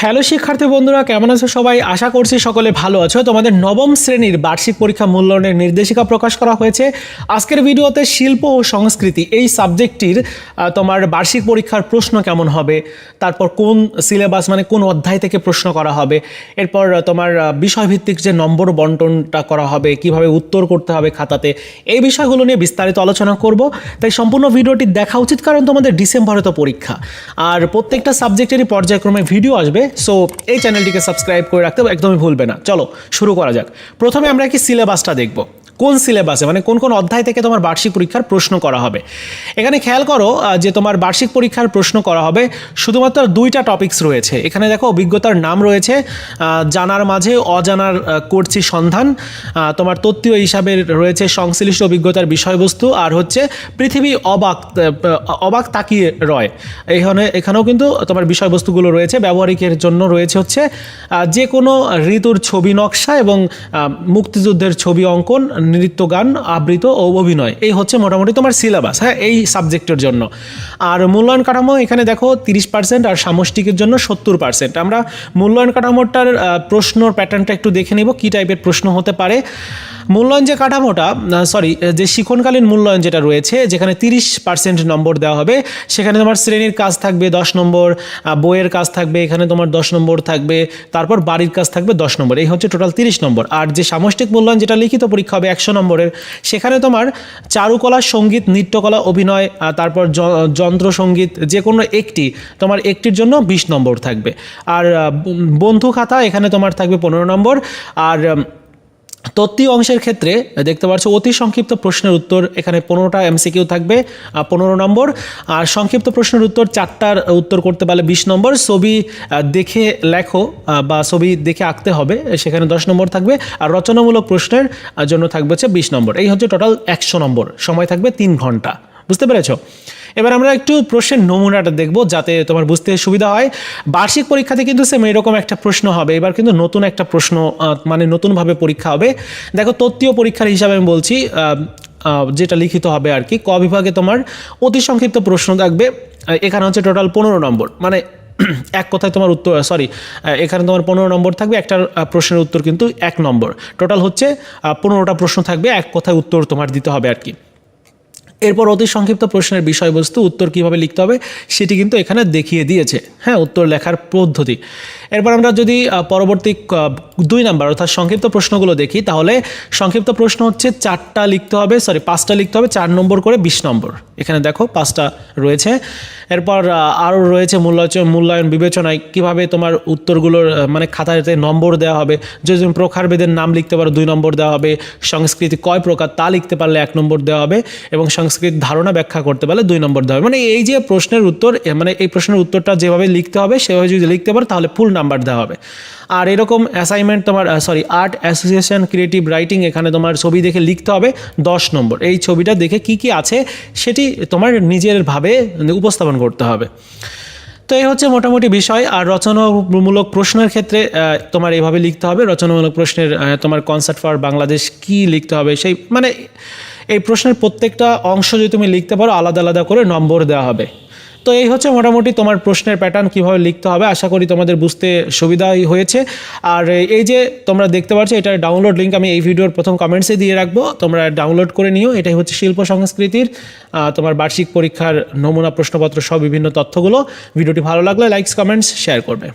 Hello শিক্ষার্থী বন্ধুরা, কেমন আছো সবাই? আশা করছি সকলে ভালো আছো। তোমাদের নবম শ্রেণির বার্ষিক পরীক্ষা মূল্যায়নের নির্দেশিকা প্রকাশ করা হয়েছে। আজকের ভিডিওতে শিল্প ও সংস্কৃতি, এই সাবজেক্টটির তোমার বার্ষিক পরীক্ষার প্রশ্ন কেমন হবে, তারপর কোন সিলেবাস মানে কোন অধ্যায় থেকে প্রশ্ন করা হবে, এরপর তোমার বিষয়ভিত্তিক যে নম্বর বন্টনটা করা হবে, কীভাবে উত্তর করতে হবে খাতাতে, এই বিষয়গুলো নিয়ে বিস্তারিত আলোচনা করব। তাই সম্পূর্ণ ভিডিওটি দেখা উচিত, কারণ তোমাদের ডিসেম্বরে তো পরীক্ষা। আর প্রত্যেকটা সাবজেক্টেরই পর্যায়ক্রমে ভিডিও আসবে সো এই চ্যানেলটিকে সাবস্ক্রাইব করে রাখতে একদমই ভুলবে না। চলো, শুরু করা যাক। প্রথমে আমরা কি সিলেবাসটা দেখব। কোন সিলেবাসে মানে কোন কোন অধ্যায় থেকে তোমার বার্ষিক পরীক্ষার প্রশ্ন করা হবে। এখানে খেয়াল করো যে তোমার বার্ষিক পরীক্ষার প্রশ্ন করা হবে, শুধুমাত্র দুইটা টপিকস রয়েছে। এখানে দেখো অভিজ্ঞতার নাম রয়েছে জানার মাঝে অজানার করছি সন্ধান তোমার তত্ত্বীয় হিসাবে রয়েছে সংশ্লিষ্ট অভিজ্ঞতার বিষয়বস্তু, আর হচ্ছে পৃথিবী অবাক অবাক তাকিয়ে রয়। এখানে, এখানেও কিন্তু তোমার বিষয়বস্তুগুলো রয়েছে, ব্যবহারিকের জন্য রয়েছে হচ্ছে যে কোনো ঋতুর ছবি নকশা এবং মুক্তিযুদ্ধের ছবি অঙ্কন নৃত্য গান, আবৃত ও অভিনয়। এই হচ্ছে মোটামুটি তোমার সিলেবাস হ্যাঁ? এই সাবজেক্টের জন্য। আর মূল্যায়ন কাঠামো, এখানে দেখো, তিরিশ পার্সেন্ট আর সামষ্টিকের জন্য সত্তর পার্সেন্ট আমরা মূল্যায়ন কাঠামোটার প্রশ্ন প্রশ্নর প্যাটার্নটা একটু দেখে নেব, কী টাইপের প্রশ্ন হতে পারে। মূল্যায়ন যে কাঠামোটা সরি যে শিক্ষণকালীন মূল্যায়ন যেটা রয়েছে, যেখানে তিরিশ পার্সেন্ট নম্বর দেওয়া হবে, সেখানে তোমার শ্রেণির কাজ থাকবে দশ নম্বর বইয়ের কাজ থাকবে, এখানে তোমার দশ নম্বর থাকবে, তারপর বাড়ির কাজ থাকবে দশ নম্বর, এই হচ্ছে টোটাল তিরিশ নম্বর। আর যে সামষ্টিক মূল্যায়ন যেটা লিখিত পরীক্ষা হবে একশো নম্বরের, সেখানে তোমার চারুকলা, সংগীত, নৃত্যকলা, অভিনয় তারপর যন্ত্র সংগীত, যে কোনো একটি, তোমার একটির জন্য বিশ নম্বর থাকবে। আর বন্ধু খাতা, এখানে তোমার থাকবে পনেরো নম্বর। আর তত্ত্বীয় অংশের ক্ষেত্রে, দেখতে পাচ্ছ অতি সংক্ষিপ্ত প্রশ্নের উত্তর এখানে পনেরোটা এমসিকিউ থাকবে পনেরো নম্বর। আর সংক্ষিপ্ত প্রশ্নের উত্তর চারটার উত্তর করতে পারলে বিশ নম্বর। ছবি দেখে লেখো বা ছবি দেখে আঁকতে হবে, সেখানে দশ নম্বর থাকবে। আর রচনামূলক প্রশ্নের জন্য থাকবে হচ্ছে বিশ নম্বর। এই হচ্ছে টোটাল একশো নম্বর। সময় থাকবে তিন ঘণ্টা। বুঝতে পেরেছ? এবার আমরা একটু প্রশ্নের নমুনাটা দেখব যাতে তোমার বুঝতে সুবিধা হয়। বার্ষিক পরীক্ষাতে কিন্তু সেম এরকম একটা প্রশ্ন হবে। এবার কিন্তু নতুন একটা প্রশ্ন মানে নতুনভাবে পরীক্ষা হবে। দেখো, তত্ত্বীয় পরীক্ষার হিসাবে আমি বলছি যেটা লিখিত হবে আর কি, ক বিভাগে তোমার অতি সংক্ষিপ্ত প্রশ্ন থাকবে। এখানে হচ্ছে টোটাল পনেরো নম্বর। মানে এক কথায় তোমার উত্তর সরি এখানে তোমার পনেরো নম্বর থাকবে একটা প্রশ্নের উত্তর কিন্তু এক নম্বর। টোটাল হচ্ছে পনেরোটা প্রশ্ন থাকবে, এক কথায় উত্তর তোমার দিতে হবে আর কি। এরপর অতি সংক্ষিপ্ত প্রশ্নের বিষয়বস্তু, উত্তর কীভাবে লিখতে হবে, সেটি কিন্তু এখানে দেখিয়ে দিয়েছে। হ্যাঁ উত্তর লেখার পদ্ধতি। এরপর আমরা যদি পরবর্তী দুই নাম্বার অর্থাৎ সংক্ষিপ্ত প্রশ্নগুলো দেখি, তাহলে সংক্ষিপ্ত প্রশ্ন হচ্ছে চারটা লিখতে হবে সরি পাঁচটা লিখতে হবে, চার নম্বর করে বিশ নম্বর। এখানে দেখো পাঁচটা রয়েছে। এরপর আরও রয়েছে মূল্যায়ন মূল্যায়ন বিবেচনায় কীভাবে তোমার উত্তরগুলোর মানে খাতাতে নম্বর দেওয়া হবে। যদি তুমি প্রকারভেদের নাম লিখতে পারো, দুই নম্বর দেওয়া হবে। সংস্কৃতি কয় প্রকার তা লিখতে পারলে এক নম্বর দেওয়া হবে। এবং সংস্কৃতির ধারণা ব্যাখ্যা করতে পারলে দুই নম্বর দেওয়া হবে। মানে এই যে প্রশ্নের উত্তর মানে এই প্রশ্নের উত্তরটা যেভাবে লিখতে হবে, সেভাবে যদি লিখতে পারো, তাহলে ফুল নাম্বার দেওয়া হবে। আর এরকম অ্যাসাইনমেন্ট তোমার sorry art association creative writing এখানে তোমার ছবি দেখে লিখতে হবে দশ নম্বর। এই ছবিটা দেখে কি কি আছে সেটি তোমার নিজের ভাবে উপস্থাপন করতে হবে। তো এই হচ্ছে মোটামুটি বিষয়। আর রচনামূলক প্রশ্নের ক্ষেত্রে তোমার এইভাবে লিখতে হবে। রচনামূলক প্রশ্নের তোমার কনসার্ট ফর বাংলাদেশ কি লিখতে হবে সেই মানে এই প্রশ্নের প্রত্যেকটা অংশ যদি তুমি লিখতে পারো, আলাদা আলাদা করে নম্বর দেওয়া হবে। তো এই হচ্ছে মোটামুটি তোমার প্রশ্নের প্যাটার্ন কীভাবে লিখতে হবে। আশা করি তোমাদের বুঝতে সুবিধাই হয়েছে। আর এই যে তোমরা দেখতে পাচ্ছ, এটার ডাউনলোড লিঙ্ক আমি এই ভিডিওর প্রথম কমেন্টসে দিয়ে রাখব। তোমরা ডাউনলোড করে নিও। এটাই হচ্ছে শিল্প সংস্কৃতির তোমার বার্ষিক পরীক্ষার নমুনা, প্রশ্নপত্র, সব বিভিন্ন তথ্যগুলো। ভিডিওটি ভালো লাগলে লাইকস কমেন্টস শেয়ার করবে।